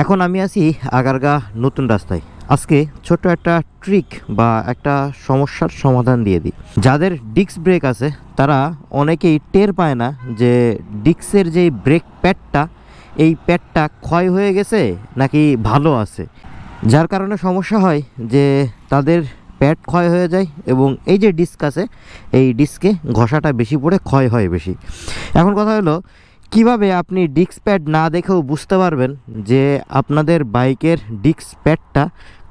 এখন আমি আছি আগারগা নতুন রাস্তায়। আজকে ছোট্ট একটা ট্রিক বা একটা সমস্যার সমাধান দিয়ে দিই। যাদের ডিস্ক ব্রেক আছে, তারা অনেকেই টের পায় না যে ডিস্কের যে ব্রেক প্যাডটা এই প্যাডটা ক্ষয় হয়ে গেছে নাকি ভালো আছে। যার কারণে সমস্যা হয় যে তাদের প্যাড ক্ষয় হয়ে যায় এবং এই যে ডিস্ক আছে, এই ডিস্কে ঘষাটা বেশি পড়ে ক্ষয় হয় বেশি। এখন কথা হলো কীভাবে আপনি ডিস্ক প্যাড না দেখেও বুঝতে পারবেন যে আপনাদের বাইকের ডিস্ক প্যাডটা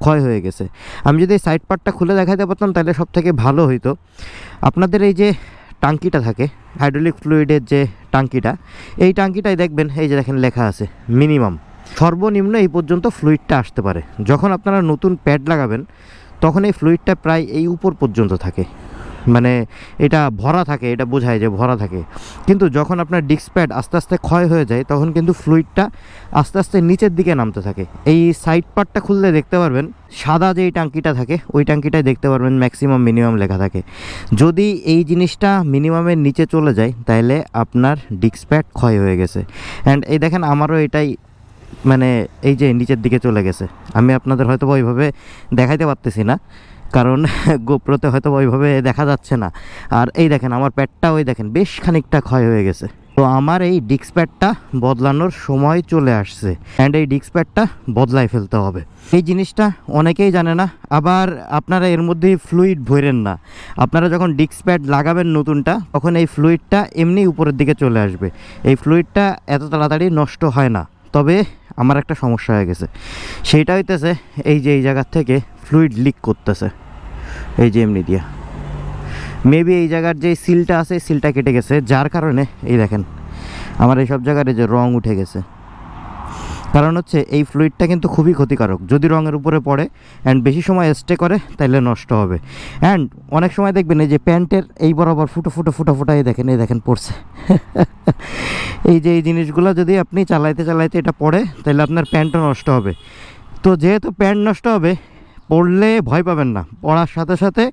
ক্ষয় হয়ে গেছে? আমি যদি সাইড পার্টটা খুলে দেখাতে পারতাম, তাহলে সব থেকে ভালো হইতো। আপনাদের এই যে টাঙ্কিটা থাকে হাইড্রোলিক ফ্লুইডের যে টাঙ্কিটা, এই টাঙ্কিটাই দেখবেন, এই যে দেখেন লেখা আছে মিনিমাম সর্বনিম্ন এই পর্যন্ত ফ্লুইডটা আসতে পারে। যখন আপনারা নতুন প্যাড লাগাবেন, তখন এই ফ্লুইডটা প্রায় এই উপর পর্যন্ত থাকে। মানে এটা ভরা থাকে, এটা বোঝায় যে ভরা থাকে। কিন্তু যখন আপনার ডিস্ক প্যাড আস্তে আস্তে ক্ষয় হয়ে যায়, তখন কিন্তু ফ্লুইডটা আস্তে আস্তে নিচের দিকে নামতে থাকে। এই সাইড পার্টটা খুললে দেখতে পারবেন, সাদা যেই টাঙ্কিটা থাকে, ওই টাঙ্কিটাই দেখতে পারবেন ম্যাক্সিমাম মিনিমাম লেখা থাকে। যদি এই জিনিসটা মিনিমামের নিচে চলে যায় তাহলে আপনার ডিস্ক প্যাড ক্ষয় হয়ে গেছে। অ্যান্ড এই দেখেন, আমারও এটাই মানে এই যে নিচের দিকে চলে গেছে। আমি আপনাদের হয়তো ওইভাবে দেখাইতে পারতেছি না। কারণ গোপ্রতে হয়তো ওইভাবে দেখা যাচ্ছে না। আর এই দেখেন, আমার প্যাডটা ওই দেখেন, বেশ খানিকটা ক্ষয় হয়ে গেছে। তো আমার এই ডিস্ক প্যাডটা বদলানোর সময় চলে আসছে অ্যান্ড এই ডিস্ক প্যাডটা বদলাই ফেলতে হবে। এই জিনিসটা অনেকেই জানে না, আবার আপনারা এর মধ্যে ফ্লুইড ভরেন না। আপনারা যখন ডিস্ক প্যাড লাগাবেন নতুনটা, তখন এই ফ্লুইডটা এমনি উপরের দিকে চলে আসবে। এই ফ্লুইডটা এত তাড়াতাড়ি নষ্ট হয় না। তবে আমার একটা সমস্যা হয়ে গেছে। সেইটা হইতেছে, এই যে এই জায়গার থেকে ফ্লুইড লিক করতেছে। এই যে এমনি দিয়া মেবি এই জায়গার যে সিলটা আছে, সিলটা কেটে গেছে। যার কারণে, এই দেখেন, আমার এই সব জায়গার এই যে রং উঠে গেছে। কারণ হচ্ছে, এই ফ্লুইডটা কিন্তু খুবই ক্ষতিকারক। যদি রঙের উপরে পড়ে অ্যান্ড বেশি সময় স্টে করে তাহলে নষ্ট হবে। অ্যান্ড অনেক সময় দেখবেন, এই যে প্যান্টের এই বরাবর ফুটো ফুটো ফুটো, ফুটা, এই দেখেন এই দেখেন পড়ছে। এই যে এই জিনিসগুলো যদি আপনি চালাইতে চালাইতে এটা পড়ে তাহলে আপনার প্যান্টও নষ্ট হবে। তো যেহেতু প্যান্ট নষ্ট হবে পড়লে ভয় পাবেন না। পড়ার সাথে সাথে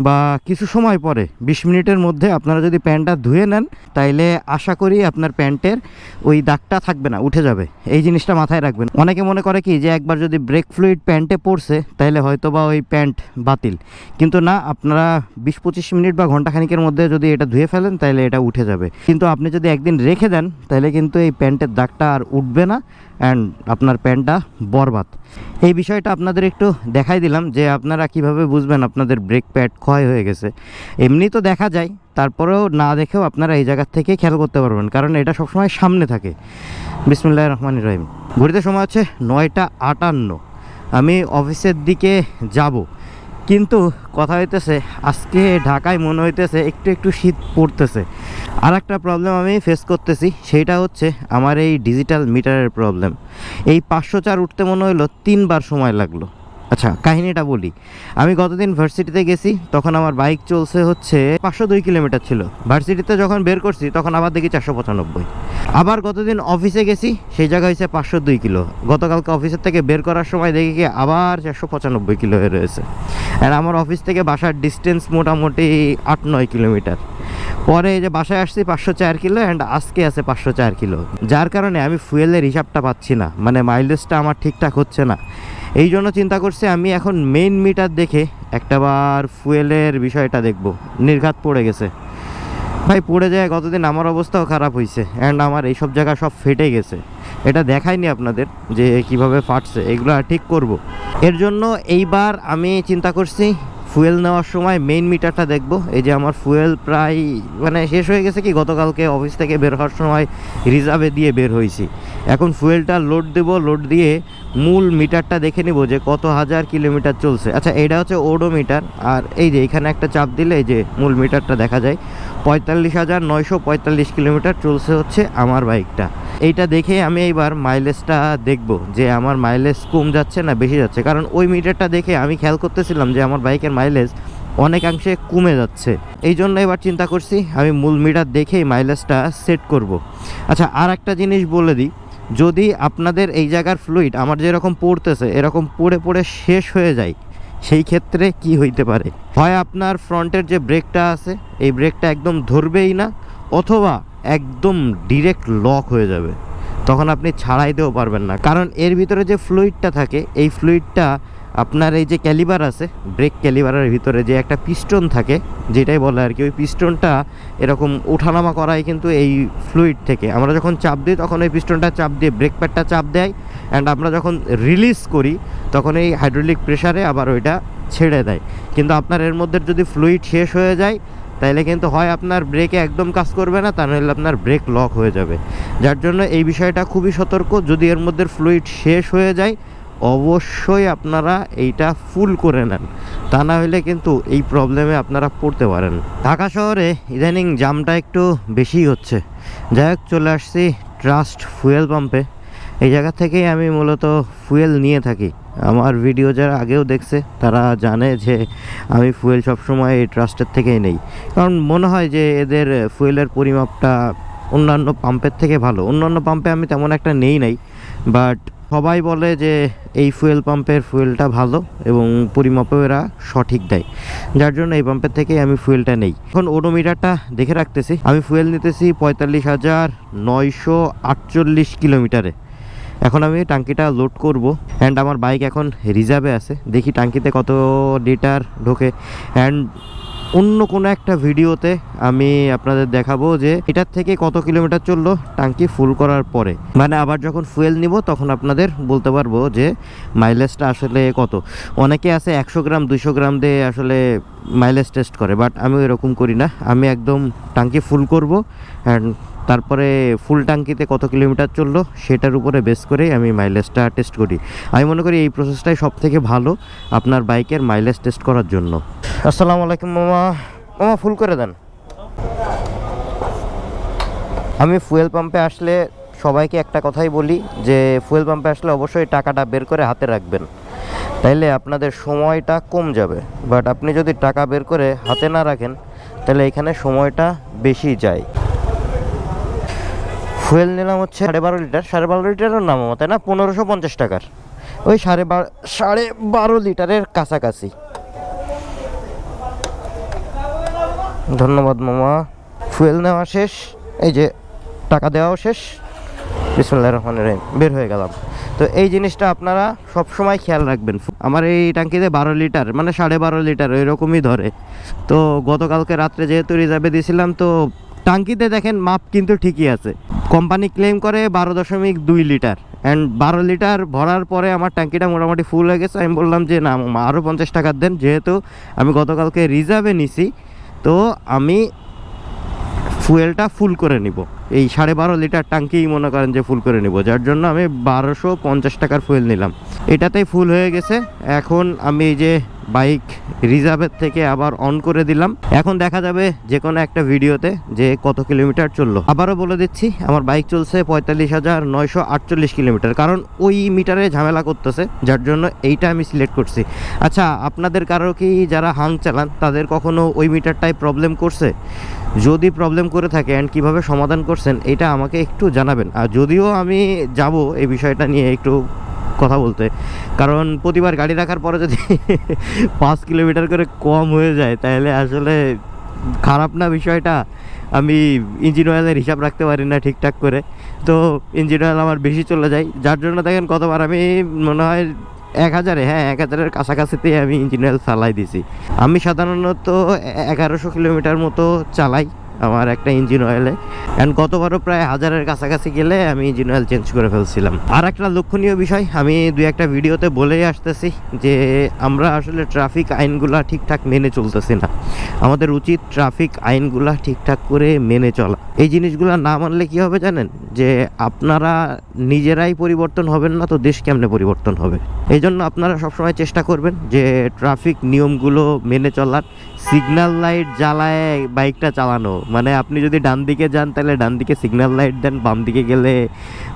বা কিছু সময় পরে, বিশ মিনিটের মধ্যে আপনারা যদি প্যান্টটা ধুয়ে নেন, তাইলে আশা করি আপনার প্যান্টের ওই দাগটা থাকবে না, উঠে যাবে। এই জিনিসটা মাথায় রাখবেন। অনেকে মনে করে কি যে একবার যদি ব্রেক ফ্লুইড প্যান্টে পড়ছে, তাইলে হয়তো বা ওই প্যান্ট বাতিল। কিন্তু না, আপনারা বিশ পঁচিশ মিনিট বা ঘন্টাখানিকের মধ্যে যদি এটা ধুয়ে ফেলেন তাহলে এটা উঠে যাবে। কিন্তু আপনি যদি একদিন রেখে দেন তাহলে কিন্তু এই প্যান্টের দাগটা আর উঠবে না। অ্যান্ড আপনার প্যান্টটা বরবাদ। এই বিষয়টা আপনাদের একটু দেখাই দিলাম যে আপনারা কীভাবে বুঝবেন আপনাদের ব্রেক প্যাড ক্ষয় হয়ে গেছে। এমনি তো দেখা যায়, তারপরেও না দেখেও আপনারা এই জায়গার থেকে খেয়াল করতে পারবেন, কারণ এটা সবসময় সামনে থাকে। বিসমুল্লাহ রহমান রহিম। ঘুরিতে সময় হচ্ছে নয়টা আটান্ন। আমি অফিসের দিকে যাব। কিন্তু কথা হইতেছে, আজকে ঢাকায় মনে হইতেছে একটু একটু শীত পড়তেছে। আর একটা প্রবলেম আমি ফেস করতেছি সেইটা হচ্ছে আমার এই ডিজিটাল মিটারের প্রবলেম এই পাঁচশো চার উঠতে মনে হলো তিনবার সময় লাগল। আচ্ছা কাহিনীটা বলি। আমি গতদিন ভার্সিটিতে গেছি, তখন আমার বাইক চলছে হচ্ছে পাঁচশো দুই কিলোমিটার ছিল। ভার্সিটিতে যখন বের করছি, তখন আবার দেখি চারশো পঁচানব্বই। আবার গতদিন অফিসে গেছি, সেই জায়গা হয়েছে পাঁচশো দুই কিলো। গতকালকে অফিসের থেকে বের করার সময় দেখি কি আবার চারশো পঁচানব্বই কিলো হয়ে রয়েছে। আর আমার অফিস থেকে বাসার ডিস্টেন্স মোটামুটি আট নয় কিলোমিটার। পরে যে বাসায় আসছি পাঁচশো চার কিলো অ্যান্ড আজকে আছে পাঁচশো চার কিলো। যার কারণে আমি ফুয়েলের হিসাবটা পাচ্ছি না মানে মাইলেজটা আমার ঠিকঠাক হচ্ছে না। এই জন্য চিন্তা করছি আমি এখন মেইন মিটার দেখে একটাবার ফুয়েলের বিষয়টা দেখব। নির্ঘাত পড়ে গেছে। ভাই পড়ে যায়, গতদিন আমার অবস্থাও খারাপ হয়েছে অ্যান্ড আমার এইসব জায়গা সব ফেটে গেছে। এটা দেখাইনি আপনাদের যে কীভাবে ফাটছে, এগুলো ঠিক করব। এর জন্য এইবার আমি চিন্তা করছি, ফুয়েল নেওয়ার সময় মেইন মিটারটা দেখব। এই যে আমার ফুয়েল প্রায় মানে শেষ হয়ে গেছে কি, গতকালকে অফিস থেকে বের হওয়ার সময় রিজার্ভে দিয়ে বের হয়েছি এখন ফুয়েলটা লোড দেব লোড দিয়ে মূল মিটারটা দেখে নিব যে কত হাজার কিলোমিটার চলছে। আচ্ছা এটা হচ্ছে ওডোমিটার আর এই যে এখানে একটা চাপ দিলে এই যে মূল মিটারটা দেখা যায়। পঁয়তাল্লিশ হাজার নয়শো পঁয়তাল্লিশ কিলোমিটার চলছে হচ্ছে আমার বাইকটা। এইটা দেখে আমি এইবার মাইলেজটা দেখব যে আমার মাইলেজ কম যাচ্ছে না বেশি যাচ্ছে। কারণ ওই মিটারটা দেখে আমি খেয়াল করতেছিলাম যে আমার বাইকের মাইলেজ অনেকাংশে কমে যাচ্ছে। এই জন্য এবার চিন্তা করছি, আমি মূল মিটার দেখেই মাইলেজটা সেট করব। আচ্ছা আর একটা জিনিস বলে দিই, যদি আপনাদের এই জায়গার ফ্লুইড আমার যেরকম পড়তেছে, এরকম পড়ে পড়ে শেষ হয়ে যায় সেই ক্ষেত্রে কি হইতে পারে? হয় আপনার ফ্রন্টের যে ব্রেকটা আছে, এই ব্রেকটা একদম ধরবেই না, অথবা একদম ডিরেক্ট লক হয়ে যাবে। তখন আপনি ছাড়াইতেও পারবেন না। কারণ এর ভিতরে যে ফ্লুইডটা থাকে, এই ফ্লুইডটা আপনার এই যে ক্যালিবার আছে, ব্রেক ক্যালিবারের ভিতরে যে একটা পিস্টন থাকে, যেটাই বলে আর কি, ওই পিস্টনটা এরকম ওঠানামা করায় কিন্তু এই ফ্লুইড থেকে। আমরা যখন চাপ দিই, তখন ওই পিস্টনটা চাপ দিয়ে ব্রেক প্যাডটা চাপ দেয় অ্যান্ড আমরা যখন রিলিজ করি, তখন এই হাইড্রোলিক প্রেশারে আবার ওইটা ছেড়ে দেয়। কিন্তু আপনার এর মধ্যে যদি ফ্লুইড শেষ হয়ে যায়, তাইলে কিন্তু হয় আপনার ব্রেকে একদম কাজ করবে না, তা নাহলে আপনার ব্রেক লক হয়ে যাবে। যার জন্য এই বিষয়টা খুবই সতর্ক, যদি এর মধ্যে ফ্লুইড শেষ হয়ে যায় অবশ্যই আপনারা এইটা ফুল করে নেন। তা না হলে কিন্তু এই প্রবলেমে আপনারা পড়তে পারেন। ঢাকা শহরে ইদানিং জামটা একটু বেশিই হচ্ছে। যাই হোক, চলে আসছি ট্রাস্ট ফুয়েল পাম্পে এই জায়গা থেকেই আমি মূলত ফুয়েল নিয়ে থাকি। আমার ভিডিও যারা আগেও দেখছে, তারা জানে যে আমি ফুয়েল সবসময় এই ট্রাস্টের থেকেই নেই। কারণ মনে হয় যে এদের ফুয়েলের পরিমাপটা অন্যান্য পাম্পের থেকে ভালো। অন্যান্য পাম্পে আমি তেমন একটা নেই নাই। বাট সবাই বলে যে এই ফুয়েল পাম্পের ফুয়েলটা ভালো এবং পরিমাপেও এরা সঠিক দেয়। যার জন্য এই পাম্পের থেকেই আমি ফুয়েলটা নেই। এখন ওডোমিটারটা দেখে রাখতেছি। আমি ফুয়েল নিতেছি পঁয়তাল্লিশ হাজার নয়শো আটচল্লিশ কিলোমিটারে এখন আমি টাঙ্কিটা লোড করব। অ্যান্ড আমার বাইক এখন রিজার্ভে আছে। দেখি টাঙ্কিতে কত লিটার ঢোকে। অ্যান্ড অন্য কোনো একটা ভিডিওতে আমি আপনাদের দেখাবো যে এটার থেকে কত কিলোমিটার চলল টাঙ্কি ফুল করার পরে। মানে আবার যখন ফুয়েল নিব তখন আপনাদের বলতে পারব যে মাইলেজটা আসলে কত। অনেকে আছে একশো গ্রাম দুশো গ্রাম দিয়ে আসলে মাইলেজ টেস্ট করে, বাট আমি এরকম করি না। আমি একদম টাঙ্কি ফুল করব অ্যান্ড তারপরে ফুল টাঙ্কিতে কত কিলোমিটার চলল সেটার উপরে বেস করেই আমি মাইলেজটা টেস্ট করি। আমি মনে করি এই প্রসেসটাই সব থেকে ভালো আপনার বাইকের মাইলেজ টেস্ট করার জন্য। আসসালামু আলাইকুম মামা। মামা ফুল করে দেন। আমি ফুয়েল পাম্পে আসলে সবাইকে একটা কথাই বলি যে ফুয়েল পাম্পে আসলে অবশ্যই টাকাটা বের করে হাতে রাখবেন। তাইলে আপনাদের সময়টা কম যাবে। বাট আপনি যদি টাকা বের করে হাতে না রাখেন তাহলে এখানে সময়টা বেশি যায়। ফুয়েল নিলাম হচ্ছে সাড়ে বারো লিটার। সাড়ে বারো লিটারের নাম তাই না? পনেরোশো পঞ্চাশ টাকার। ওই সাড়ে বারো সাড়ে বারো লিটারের কাছাকাছি। ধন্যবাদ মামা। ফুয়েল নেওয়া শেষ। এই যে টাকা দেওয়াও শেষ। বিসমুল্লাহ রহমান রহিম। বের হয়ে গেলাম। তো এই জিনিসটা আপনারা সব সময় খেয়াল রাখবেন। আমার এই ট্যাঙ্কিতে বারো লিটার মানে সাড়ে বারো লিটার এরকমই ধরে। তো গতকালকে রাত্রে যেহেতু রিজার্ভে দিয়েছিলাম তো টাঙ্কিতে দেখেন মাপ কিন্তু ঠিকই আছে। কোম্পানি ক্লেম করে বারো দশমিক দুই লিটার। অ্যান্ড বারো লিটার ভরার পরে আমার ট্যাঙ্কিটা মোটামুটি ফুল হয়ে গেছে। আমি বললাম যে, না আরও পঞ্চাশ টাকার দেন। যেহেতু আমি গতকালকে রিজার্ভে নিছি, তো আমি ফুয়েলটা ফুল করে নিব। এই সাড়ে বারো লিটার টাঙ্কিই মনে করেন যে ফুল করে নিব। যার জন্য আমি বারোশো পঞ্চাশ টাকার ফুয়েল নিলাম। এটাতেই ফুল হয়ে গেছে। এখন আমি যে বাইক রিজার্ভের থেকে আবার অন করে দিলাম। এখন দেখা যাবে যে কোনো একটা ভিডিওতে যে কত কিলোমিটার চলল। আবারও বলে দিচ্ছি, আমার বাইক চলছে পঁয়তাল্লিশ হাজার নয়শো আটচল্লিশ কিলোমিটার, কারণ ওই মিটারে ঝামেলা করতেছে, যার জন্য এইটা আমি সিলেক্ট করছি। আচ্ছা আপনাদের কারও কি যারা হাং চালান, তাদের কখনো ওই মিটারটাই প্রবলেম করছে? যদি প্রবলেম করে থাকে অ্যান্ড কীভাবে সমাধান করছেন, এটা আমাকে একটু জানাবেন। আর যদিও আমি যাব এই বিষয়টা নিয়ে একটু কথা বলতে। কারণ প্রতিবার গাড়ি রাখার পরে যদি পাঁচ কিলোমিটার করে কম হয়ে যায়, তাহলে আসলে খারাপ না বিষয়টা। আমি ইঞ্জিন অয়েলের হিসাব রাখতে পারি না ঠিকঠাক করে। তো ইঞ্জিন অয়েল আমার বেশি চলে যায়। যার জন্য দেখেন কতবার আমি মনে হয় এক হাজারে হ্যাঁ এক হাজারের কাছাকাছিতেই আমি ইঞ্জিন অয়েল চালাই দিছি। আমি সাধারণত এগারোশো কিলোমিটার মতো চালাই। আমার একটা ইঞ্জিন অয়েলে অ্যান্ড গতবারও প্রায় হাজারের কাছাকাছি গেলে আমি ইঞ্জিন অয়েল চেঞ্জ করে ফেলছিলাম। আর একটা লক্ষণীয় বিষয়, আমি দুই একটা ভিডিওতে বলেই আসতেছি যে, আমরা আসলে ট্রাফিক আইনগুলা ঠিকঠাক মেনে চলতেছি না। আমাদের উচিত ট্রাফিক আইনগুলা ঠিকঠাক করে মেনে চলা। এই জিনিসগুলো না মানলে কি হবে জানেন? যে, আপনারা নিজেরাই পরিবর্তন হবেন না, তো দেশ কেমনে পরিবর্তন হবে? এই জন্য আপনারা সবসময় চেষ্টা করবেন যে ট্রাফিক নিয়মগুলো মেনে চলার। সিগন্যাল লাইট জ্বালায় বাইকটা চালানো। মানে আপনি যদি ডান দিকে যান, তাহলে ডান দিকে সিগন্যাল লাইট দেন, বাম দিকে গেলে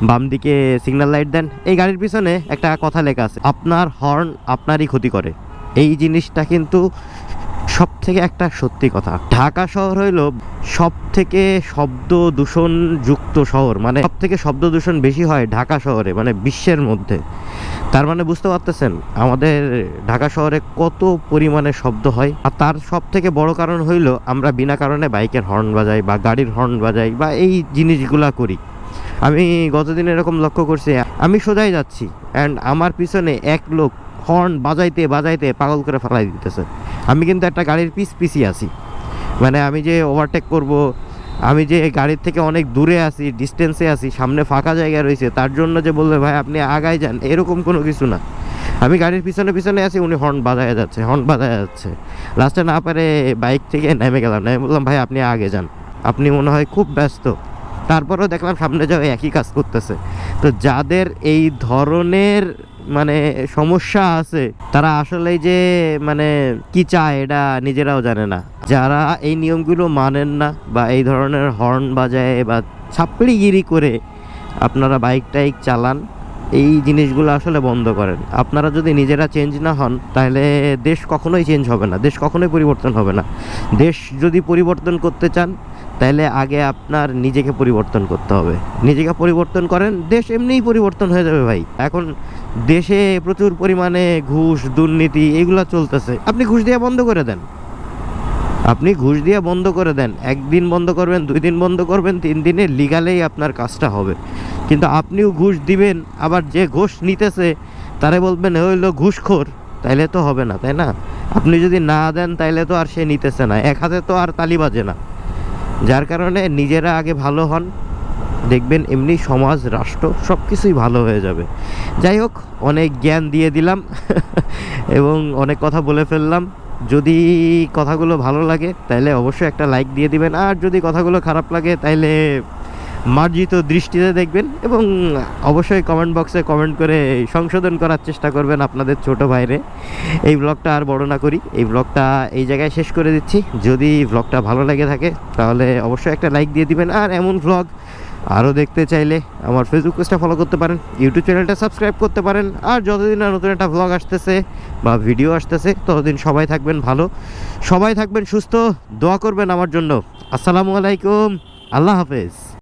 বাম দিকে সিগন্যাল লাইট দেন। এই গাড়ির পিছনে একটা কথা লেখা আছে, আপনার হর্ন আপনারই ক্ষতি করে। এই জিনিসটা কিন্তু সব থেকে একটা সত্যি কথা। ঢাকা শহর হইল সব থেকে শব্দ দূষণ যুক্ত শহর। মানে সব থেকে শব্দ দূষণ বেশি হয় ঢাকা শহরে মানে বিশ্বের মধ্যে। তার মানে বুঝতে পারতেছেন, আমাদের ঢাকা শহরে কত পরিমাণে শব্দ হয়, আর তার সব থেকে বড় কারণ হইল আমরা বিনা কারণে বাইকের হর্ন বাজাই বা গাড়ির হর্ন বাজাই বা এই জিনিসগুলা করি। আমি গতদিন এরকম লক্ষ্য করছি, আমি সোজাই যাচ্ছি অ্যান্ড আমার পিছনে এক লোক হর্ন বাজাইতে বাজাইতে পাগল করে ফেলাই দিতেছে। আমি কিন্তু একটা গাড়ির পিস পিসি আছি। মানে আমি যে ওভারটেক করব আমি যে গাড়ির থেকে অনেক দূরে আছি ডিস্টেন্সে আছি, সামনে ফাঁকা জায়গা রয়েছে, তার জন্য যে বলবে, ভাই, আপনি আগায় যান। এরকম কোনো কিছু না। আমি গাড়ির পিছনে পিছনে আছি, উনি হর্ন বাজায় যাচ্ছে হর্ন বাজায় যাচ্ছে। লাস্টে না পারে বাইক থেকে নেমে গেলাম, নেমে বললাম, ভাই, আপনি আগে যান। আপনি মনে হয় খুব ব্যস্ত। তারপরেও দেখলাম সামনে যাও একই কাজ করতেছে। তো যাদের এই ধরনের মানে সমস্যা আছে, তারা আসলে যে মানে কি চায় এটা নিজেরাও জানে না। যারা এই নিয়মগুলো মানেন না বা এই ধরনের হর্ন বাজায় বা ছাপড়িগিরি করে আপনারা বাইক টাইক চালান এই জিনিসগুলো আসলে বন্ধ করেন। আপনারা যদি নিজেরা চেঞ্জ না হন, তাহলে দেশ কখনোই চেঞ্জ হবে না, দেশ কখনোই পরিবর্তন হবে না। দেশ যদি পরিবর্তন করতে চান, তাহলে আগে আপনার নিজেকে পরিবর্তন করতে হবে। নিজেকে পরিবর্তন করেন, দেশ এমনিই পরিবর্তন হয়ে যাবে ভাই। এখন দেশে প্রচুর পরিমাণে ঘুষ, দুর্নীতি, এগুলো চলতেছে। আপনি ঘুষ দেওয়া বন্ধ করে দেন। আপনি ঘুষ দিয়ে বন্ধ করে দেন। একদিন বন্ধ করবেন, দুই দিন বন্ধ করবেন, তিন দিনে লিগালেই আপনার কাজটা হবে। কিন্তু আপনিও ঘুষ দিবেন, আবার যে ঘুষ নিতেছে, তারে বলবেন, "এ হইল ঘুষখোর। তাইলে তো হবে না, তাই না? আপনি যদি না দেন, তাইলে তো আর সে নিতেছে না। এক হাতে তো আর তালি বাজে না। যার কারণে নিজেরা আগে ভালো হন। দেখবেন এমনি সমাজ, রাষ্ট্র সব কিছুই ভালো হয়ে যাবে। যাই হোক, অনেক জ্ঞান দিয়ে দিলাম এবং অনেক কথা বলে ফেললাম। যদি কথাগুলো ভালো লাগে তাহলে অবশ্যই একটা লাইক দিয়ে দিবেন। আর যদি কথাগুলো খারাপ লাগে তাহলে মার্জিত দৃষ্টিতে দেখবেন এবং অবশ্যই কমেন্ট বক্সে কমেন্ট করে সংশোধন করার চেষ্টা করবেন আপনাদের ছোট ভাইরে। এই ব্লগটা আর বড় না করি, এই ব্লগটা এই জায়গায় শেষ করে দিচ্ছি। যদি ব্লগটা ভালো লেগে থাকে, তাহলে অবশ্যই একটা লাইক দিয়ে দিবেন। আর এমন ব্লগ আরও দেখতে চাইলে আমার ফেসবুক পেজটা ফলো করতে পারেন ইউটিউব চ্যানেলটা সাবস্ক্রাইব করতে পারেন। আর যতদিন না নতুন একটা ব্লগ আসতেছে বা ভিডিও আসতেছে, ততদিন সবাই থাকবেন ভালো। সবাই থাকবেন সুস্থ, দোয়া করবেন আমার জন্য। আসসালামু আলাইকুম, আল্লাহ হাফেজ।